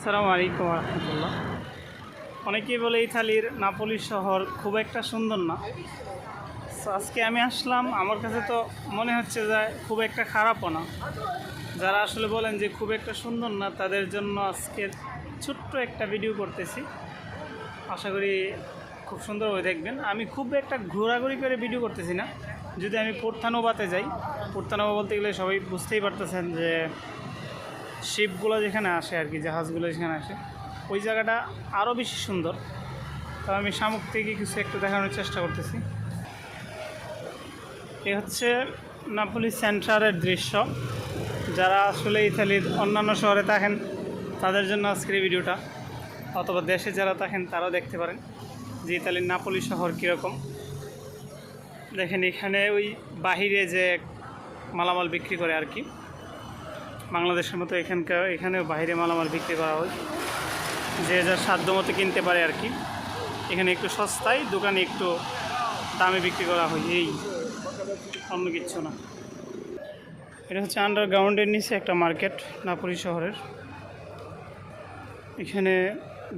আসসালামু আলাইকুম রহমতুল্লাহ অনেকেই বলে ইতালির নাপলি শহর খুব একটা সুন্দর না। আজকে আমি আসলাম, আমার কাছে তো মনে হচ্ছে যে খুব একটা খারাপও না। যারা আসলে বলেন যে খুব একটা সুন্দর না, তাদের জন্য আজকের ছোট্ট একটা ভিডিও করতেছি। আশা করি খুব সুন্দরভাবে দেখবেন। আমি খুব একটা ঘোরাঘুরি করে ভিডিও করতেছি না। যদি আমি পোর্থানোবাতে যাই পোর্থানোবা বলতে গেলে সবাই বুঝতেই পারতেছেন যে শিপগুলো যেখানে আসে আর কি, জাহাজগুলো যেখানে আসে, ওই জায়গাটা আরও বেশি সুন্দর। তো আমি শামুক থেকে কিছু একটা দেখানোর চেষ্টা করতেছি। এ হচ্ছে নাপোলি সেন্টারের দৃশ্য। যারা আসলে ইতালির অন্যান্য শহরে থাকেন, তাদের জন্য আজকের এই ভিডিওটা, অথবা দেশে যারা থাকেন, তারাও দেখতে পারেন যে ইতালির নাপোলি শহর কীরকম। দেখেন এখানে ওই বাহিরে যে মালামাল বিক্রি করে আর কি। বাংলাদেশের মতো এখানকার, এখানেও বাইরে মালামাল বিক্রি করা হয়। যে যার সাধ্য মতো কিনতে পারে আর কি। এখানে একটু সস্তায়, দোকানে একটু দামে বিক্রি করা হয়, এই অন্য কিচ্ছু না। এটা হচ্ছে আন্ডারগ্রাউন্ডের নিচে একটা মার্কেট, নাপুরি শহরের। এখানে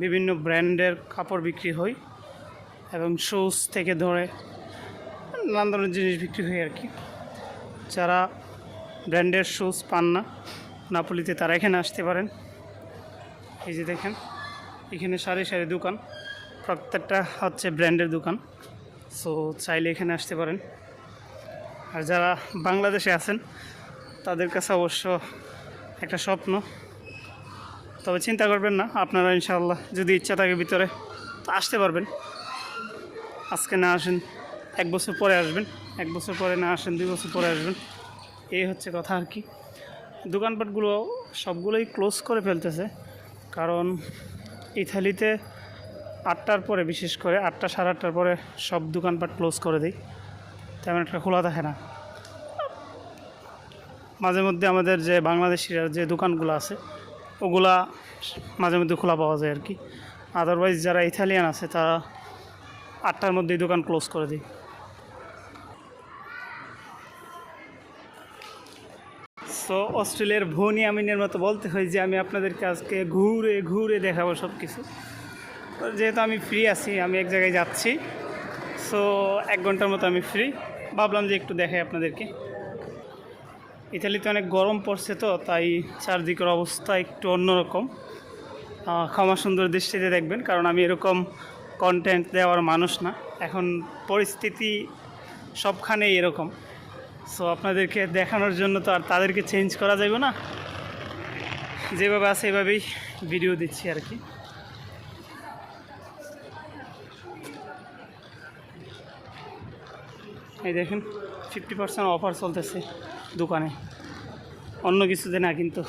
বিভিন্ন ব্র্যান্ডের কাপড় বিক্রি হয় এবং শুজ থেকে ধরে নানান ধরনের জিনিস বিক্রি হয় আর কি। যারা ব্র্যান্ডের শুজ পান না নাপোলিতে তারা এখানে আসতে পারেন। এই যে দেখেন, এখানে সারি সারি দোকান, প্রত্যেকটা হচ্ছে ব্র্যান্ডের দোকান। সো চাইলে এখানে আসতে পারেন। আর যারা বাংলাদেশে আছেন, তাদের কাছে অবশ্য একটা স্বপ্ন। তবে চিন্তা করবেন না, আপনারা ইনশাআল্লাহ যদি ইচ্ছা থাকে ভিতরে আসতে পারবেন। আজকে না আসেন, এক বছর পরে আসবেন, এক বছর পরে না আসেন, দুই বছর পরে আসবেন। এই হচ্ছে কথা আর কি। দোকানপাটগুলো সবগুলোই ক্লোজ করে ফেলতেছে। কারণ ইতালিতে আটটার পরে, বিশেষ করে আটটা সাড়ে আটটার পরে সব দোকানপাট ক্লোজ করে দেয় তেমন একটা খোলা থাকে না। মাঝে মধ্যে আমাদের যে বাংলাদেশিরা যে দোকানগুলো আছে, ওগুলা মাঝে মধ্যে খোলা পাওয়া যায় আর কি। আদারওয়াইজ যারা ইতালিয়ান আছে, তারা আটটার মধ্যেই দোকান ক্লোজ করে দেয়। সো অস্ট্রেলিয়ার ভনি আমিনের মতো বলতে হয় যে আমি আপনাদেরকে আজকে ঘুরে ঘুরে দেখাবো সব কিছু। যেহেতু আমি ফ্রি আছি, আমি এক জায়গায় যাচ্ছি। সো এক ঘণ্টার মতো আমি ফ্রি ভাবলাম যে একটু দেখাই আপনাদেরকে। ইতালিতে অনেক গরম পড়ছে তো, তাই চারদিকের অবস্থা একটু অন্যরকম। ক্ষমা সুন্দর দৃষ্টিতে দেখবেন, কারণ আমি এরকম কন্টেন্ট দেওয়ার মানুষ না। এখন পরিস্থিতি সবখানেই এরকম। সো আপনাদেরকে দেখানোর জন্য তো আর তাদেরকে চেঞ্জ করা যাবে না। যেভাবে আছে এভাবেই ভিডিও দিচ্ছি আর কি। এই দেখেন ফিফটি পার্সেন্ট অফার চলতেছে দোকানে। অন্য কিছুতে না কিন্তু।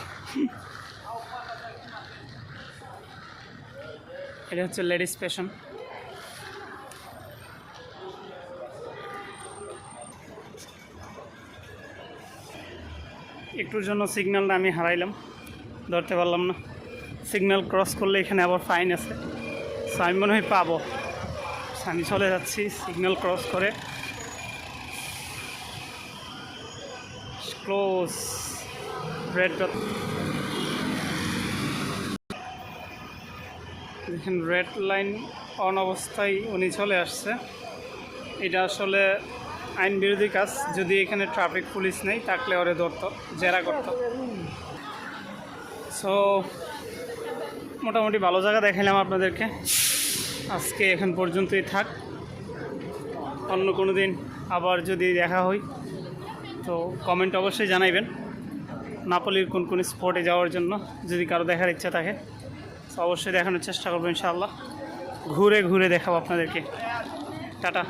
এটা হচ্ছে লেডিস ফ্যাশন একটুর জন্য সিগন্যালটা আমি হারাইলাম। ধরতে পারলাম না। সিগন্যাল ক্রস করলে এখানে আবার ফাইন আছে। সো আমি মনে হয় পাবো। আমি চলে যাচ্ছি সিগন্যাল ক্রস করে। ক্লোজ রেড ডট দেখেন রেড লাইন অন অবস্থায় উনি চলে আসছে। এটা আসলে আইন বিরোধী কাজ যদি এখানে ট্রাফিক পুলিশ নেই থাকলে ওরে ধরতো, জেরা করতো। সো মোটামুটি ভালো জায়গা দেখাইলাম আপনাদেরকে। আজকে এখন পর্যন্তই থাক। অন্য কোনো দিন আবার যদি দেখা হয়, তো কমেন্ট অবশ্যই জানাইবেন। নাপলির কোন কোন স্পটে যাওয়ার জন্য যদি কারও দেখার ইচ্ছা থাকে, তো অবশ্যই দেখানোর চেষ্টা করব ইনশাআল্লাহ। ঘুরে ঘুরে দেখাবো আপনাদেরকে। টাটা।